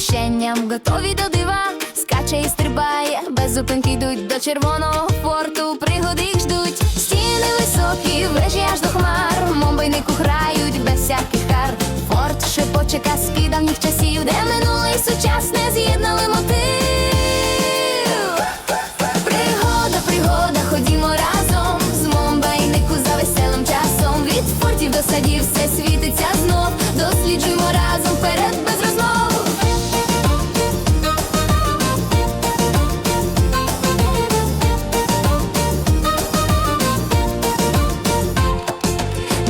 пригощенням, готові до дива, скаче і стрибає, без зупинки йдуть до червоного форту, пригоди їх ждуть, стіни високі, вежі аж до хмар, момбайнику грають без всяких кар. Форт шепоче казки давніх часів, де минуле і сучасне з'єднали мотив. Пригода, пригода, ходімо разом з Момбайнику за веселим часом. Від фортів до садів все світиться знов. Досліджуємо разом вперед без розмов.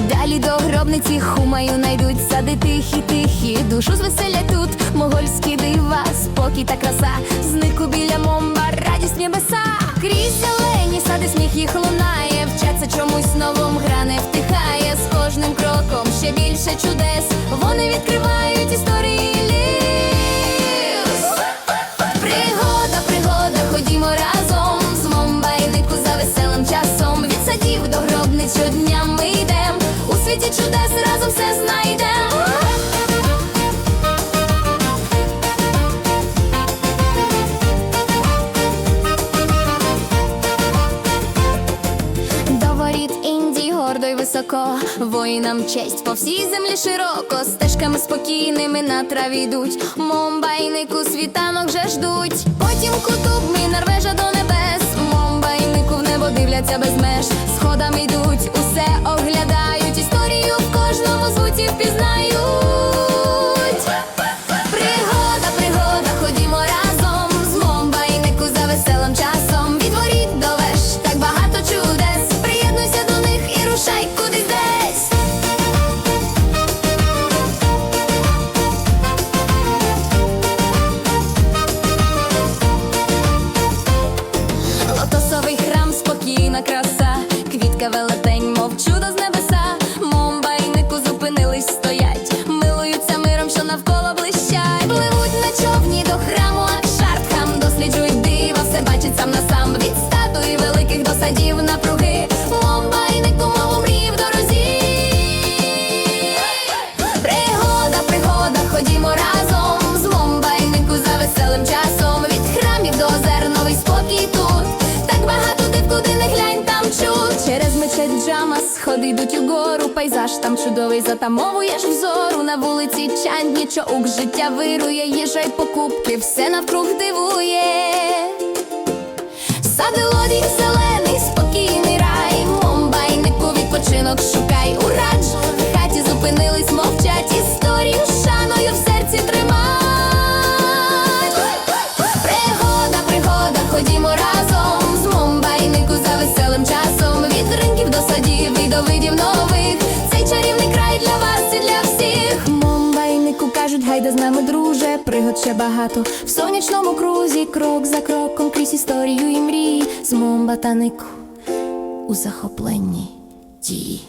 Далі до гробниці хумаю найдуть сади тихі, тихі, душу звеселять тут могольські дива, спокій та краса, знику біля момба, радість небеса, більше чудес, вони відкривають історії ліс. Пригода, пригода, ходімо разом з Момбайнику за веселим часом. Від садів до гробниць щодня ми йдем. У світі чудес разом все знайдем. До воріт Індії гордо й високо, воїнам честь по всій землі широко, стежками спокійними на траві йдуть, Момбайнику світанок вже ждуть. Потім кутуб ми Норвежа до небес, Момбайнику в небо дивляться без меж, сходами йдуть, квітка велетень, джама сходи йдуть угору. Пейзаж там чудовий, затамовуєш взору. На вулиці чань нічого життя вирує, їжа й покупки, все навкруг дивує. Сади лодій зелений, кажуть, гайда з нами, друже. Пригод ще багато в сонячному крузі, крок за кроком крізь історію і мрії. З Момбатанику у захопленні дії.